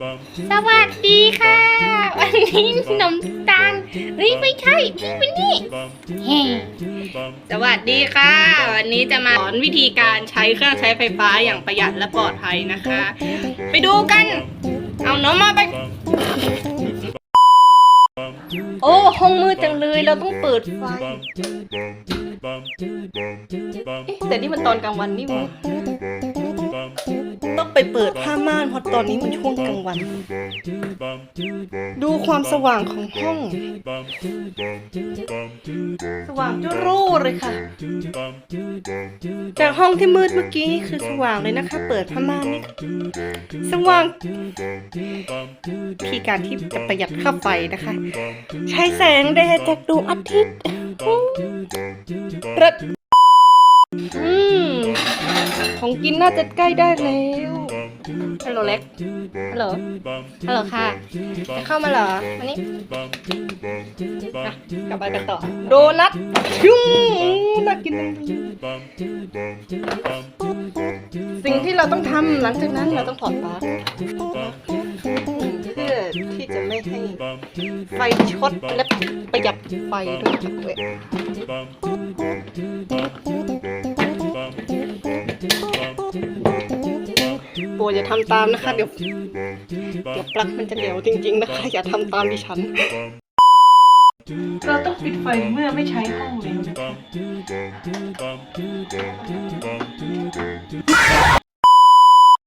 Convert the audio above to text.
สวัสดีค่ะ วันนี้ขนมตาลเฮ้ยไม่ใช่พี่เป็นนี่เฮ้สวัสดีค่ะ วันนี้จะมาสอนวิธีการใช้เครื่องใช้ไฟฟ้าอย่างประหยัดและปลอดภัยนะคะ ไปดูกัน เอาน้องมาไป โอ้ห้องมืดจังเลยเราต้องเปิดไฟแต่นี่มันตอนกลางวันนี่วะ ไปเปิดผ้าม่านเพราะตอนนี้มันช่วงกลางวัน ดูความสว่างของห้อง สว่างจุรูเลยค่ะ จากห้องที่มืดเมื่อกี้นี่คือสว่างเลยนะคะ เปิดผ้าม่านนี่สว่างที่การที่จะประหยัดค่าไฟนะคะ ใช้แสงแดดจากดวงอาทิตย์รัดอืมของกินน่าจะใกล้ได้แล้ว ฮัลโหลเล็ก ฮัลโหล ฮัลโหลค่ะ จะเข้ามาเหรอมานี่อะกลับไปกันต่อ โดนัทยุ่งน่ากิน สิ่งที่เราต้องทำหลังจากนั้นเราต้องถอดปลั๊กเพื่อที่จะไม่ให้ไฟช็อตและประหยัดไฟด้วยค่ะ โปรอย่าทำตามนะคะ เดี๋ยวเดี๋ยวปลั๊กมันจะเหลวจริง ๆ นะคะ อย่าทำตามดิฉัน เราต้องปิดไฟเมื่อไม่ใช้ห้องแล้วนะคะ